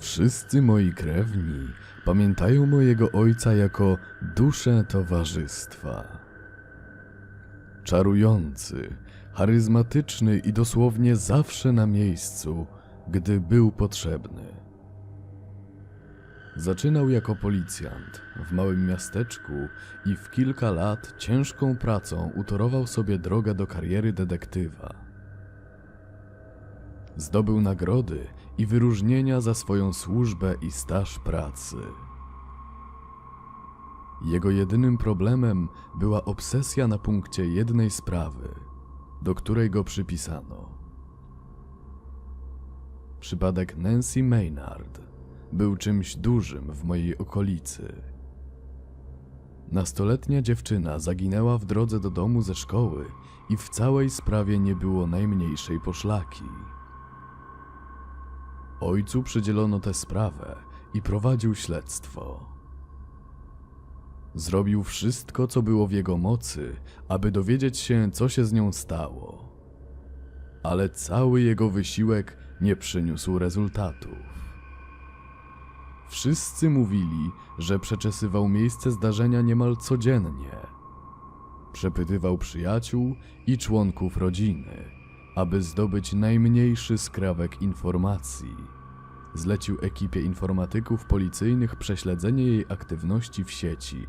Wszyscy moi krewni pamiętają mojego ojca jako duszę towarzystwa. Czarujący, charyzmatyczny i dosłownie zawsze na miejscu, gdy był potrzebny. Zaczynał jako policjant w małym miasteczku i w kilka lat ciężką pracą utorował sobie drogę do kariery detektywa. Zdobył nagrody i wyróżnienia za swoją służbę i staż pracy. Jego jedynym problemem była obsesja na punkcie jednej sprawy, do której go przypisano. Przypadek Nancy Maynard był czymś dużym w mojej okolicy. Nastoletnia dziewczyna zaginęła w drodze do domu ze szkoły i w całej sprawie nie było najmniejszej poszlaki. Ojcu przydzielono tę sprawę i prowadził śledztwo. Zrobił wszystko, co było w jego mocy, aby dowiedzieć się, co się z nią stało. Ale cały jego wysiłek nie przyniósł rezultatów. Wszyscy mówili, że przeczesywał miejsce zdarzenia niemal codziennie. Przepytywał przyjaciół i członków rodziny, aby zdobyć najmniejszy skrawek informacji. Zlecił ekipie informatyków policyjnych prześledzenie jej aktywności w sieci,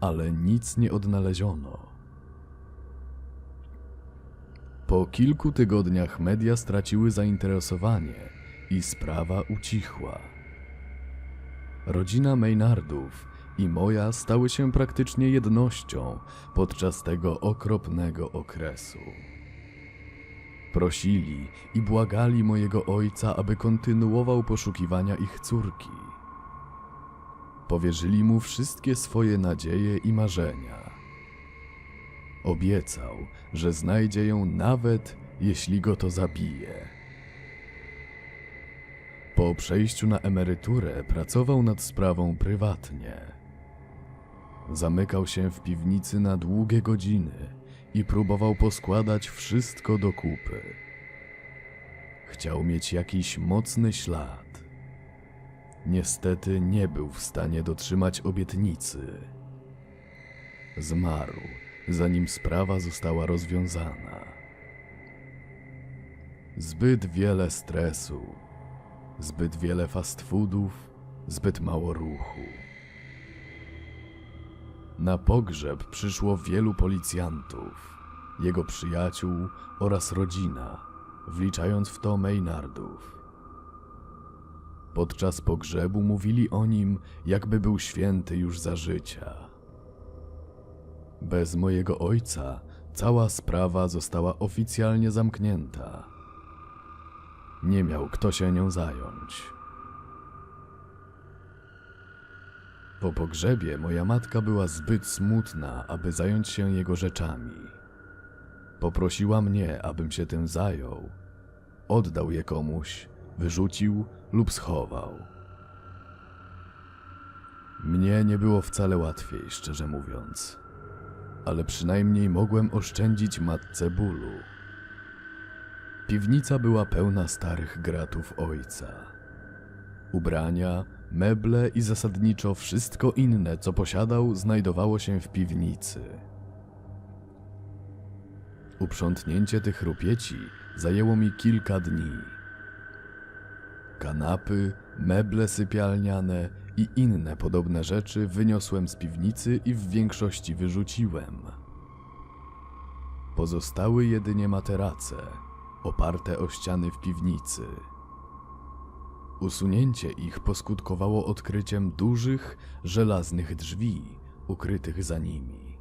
ale nic nie odnaleziono. Po kilku tygodniach media straciły zainteresowanie i sprawa ucichła. Rodzina Maynardów i moja stały się praktycznie jednością podczas tego okropnego okresu. Prosili i błagali mojego ojca, aby kontynuował poszukiwania ich córki. Powierzyli mu wszystkie swoje nadzieje i marzenia. Obiecał, że znajdzie ją nawet jeśli go to zabije. Po przejściu na emeryturę pracował nad sprawą prywatnie. Zamykał się w piwnicy na długie godziny i próbował poskładać wszystko do kupy. Chciał mieć jakiś mocny ślad. Niestety nie był w stanie dotrzymać obietnicy. Zmarł, zanim sprawa została rozwiązana. Zbyt wiele stresu, zbyt wiele fast foodów, zbyt mało ruchu. Na pogrzeb przyszło wielu policjantów, jego przyjaciół oraz rodzina, wliczając w to Maynardów. Podczas pogrzebu mówili o nim, jakby był święty już za życia. Bez mojego ojca cała sprawa została oficjalnie zamknięta. Nie miał kto się nią zająć. Po pogrzebie moja matka była zbyt smutna, aby zająć się jego rzeczami. Poprosiła mnie, abym się tym zajął. Oddał je komuś, wyrzucił lub schował. Mnie nie było wcale łatwiej, szczerze mówiąc, ale przynajmniej mogłem oszczędzić matce bólu. Piwnica była pełna starych gratów ojca. Ubrania, meble i zasadniczo wszystko inne, co posiadał, znajdowało się w piwnicy. Uprzątnięcie tych rupieci zajęło mi kilka dni. Kanapy, meble sypialniane i inne podobne rzeczy wyniosłem z piwnicy i w większości wyrzuciłem. Pozostały jedynie materace, oparte o ściany w piwnicy. Usunięcie ich poskutkowało odkryciem dużych, żelaznych drzwi ukrytych za nimi.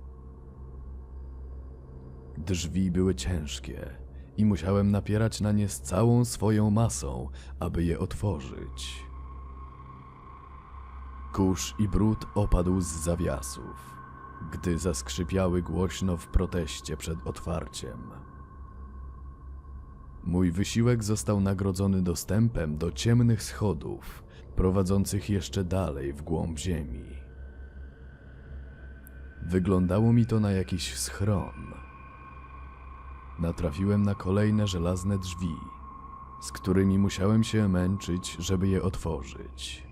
Drzwi były ciężkie i musiałem napierać na nie z całą swoją masą, aby je otworzyć. Kurz i brud opadł z zawiasów, gdy zaskrzypiały głośno w proteście przed otwarciem. Mój wysiłek został nagrodzony dostępem do ciemnych schodów, prowadzących jeszcze dalej w głąb ziemi. Wyglądało mi to na jakiś schron. Natrafiłem na kolejne żelazne drzwi. z którymi musiałem się męczyć, żeby je otworzyć.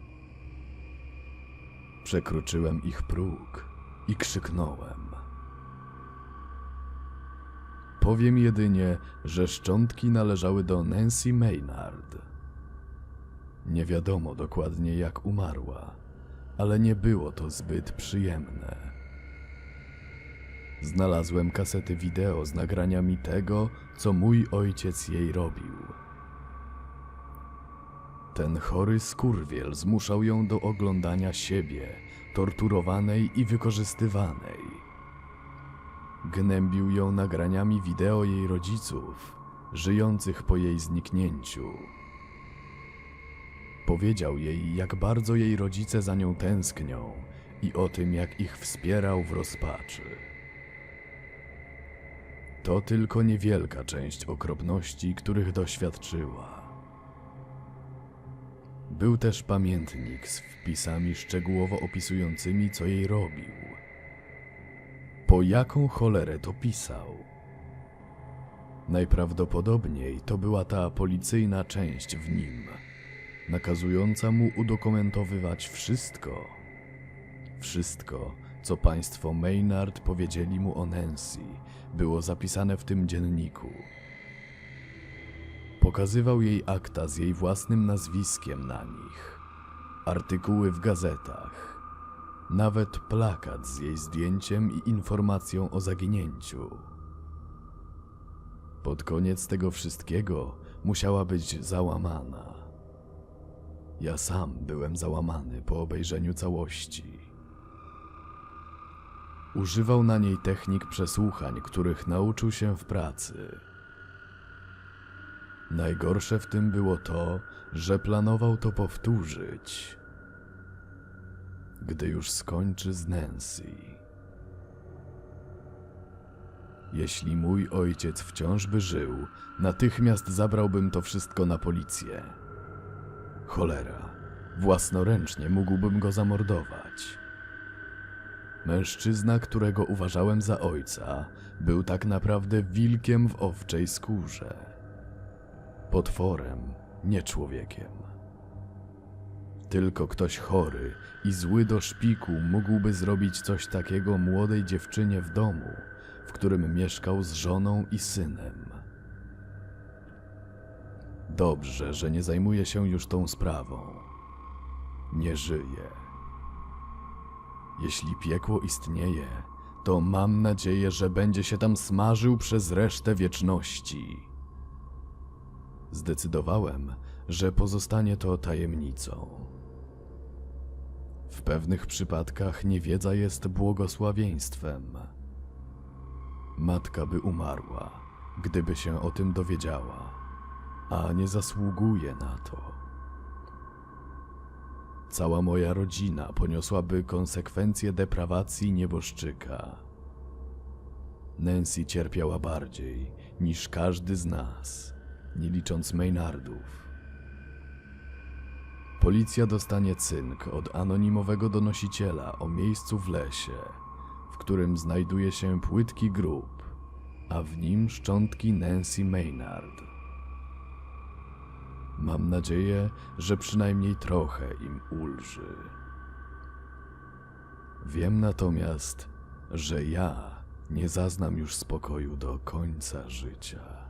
Przekroczyłem ich próg i krzyknąłem. Powiem jedynie, że szczątki należały do Nancy Maynard. Nie wiadomo dokładnie jak umarła, ale nie było to zbyt przyjemne. Znalazłem kasety wideo z nagraniami tego, co mój ojciec jej robił. Ten chory skurwiel zmuszał ją do oglądania siebie, torturowanej i wykorzystywanej. Gnębił ją nagraniami wideo jej rodziców, żyjących po jej zniknięciu. Powiedział jej, jak bardzo jej rodzice za nią tęsknią i o tym, jak ich wspierał w rozpaczy. To tylko niewielka część okropności, których doświadczyła. Był też pamiętnik z wpisami szczegółowo opisującymi, co jej robił. Po jaką cholerę to pisał? Najprawdopodobniej to była ta policyjna część w nim, nakazująca mu udokumentowywać wszystko. Wszystko, co państwo Maynard powiedzieli mu o Nancy, było zapisane w tym dzienniku. Pokazywał jej akta z jej własnym nazwiskiem na nich, artykuły w gazetach, nawet plakat z jej zdjęciem i informacją o zaginięciu. Pod koniec tego wszystkiego musiała być załamana. Ja sam byłem załamany po obejrzeniu całości. Używał na niej technik przesłuchań, których nauczył się w pracy. Najgorsze w tym było to, że planował to powtórzyć, gdy już skończy z Nancy. Jeśli mój ojciec wciąż by żył, natychmiast zabrałbym to wszystko na policję. Cholera, własnoręcznie mógłbym go zamordować. Mężczyzna, którego uważałem za ojca, był tak naprawdę wilkiem w owczej skórze. Potworem, nie człowiekiem. Tylko ktoś chory i zły do szpiku mógłby zrobić coś takiego młodej dziewczynie w domu, w którym mieszkał z żoną i synem. Dobrze, że nie zajmuję się już tą sprawą. Nie żyję. Jeśli piekło istnieje, to mam nadzieję, że będzie się tam smażył przez resztę wieczności. Zdecydowałem, że pozostanie to tajemnicą. W pewnych przypadkach niewiedza jest błogosławieństwem. Matka by umarła, gdyby się o tym dowiedziała, a nie zasługuje na to. Cała moja rodzina poniosłaby konsekwencje deprawacji nieboszczyka. Nancy cierpiała bardziej niż każdy z nas, nie licząc Maynardów. Policja dostanie cynk od anonimowego donosiciela o miejscu w lesie, w którym znajduje się płytki grób, a w nim szczątki Nancy Maynard. Mam nadzieję, że przynajmniej trochę im ulży. Wiem natomiast, że ja nie zaznam już spokoju do końca życia.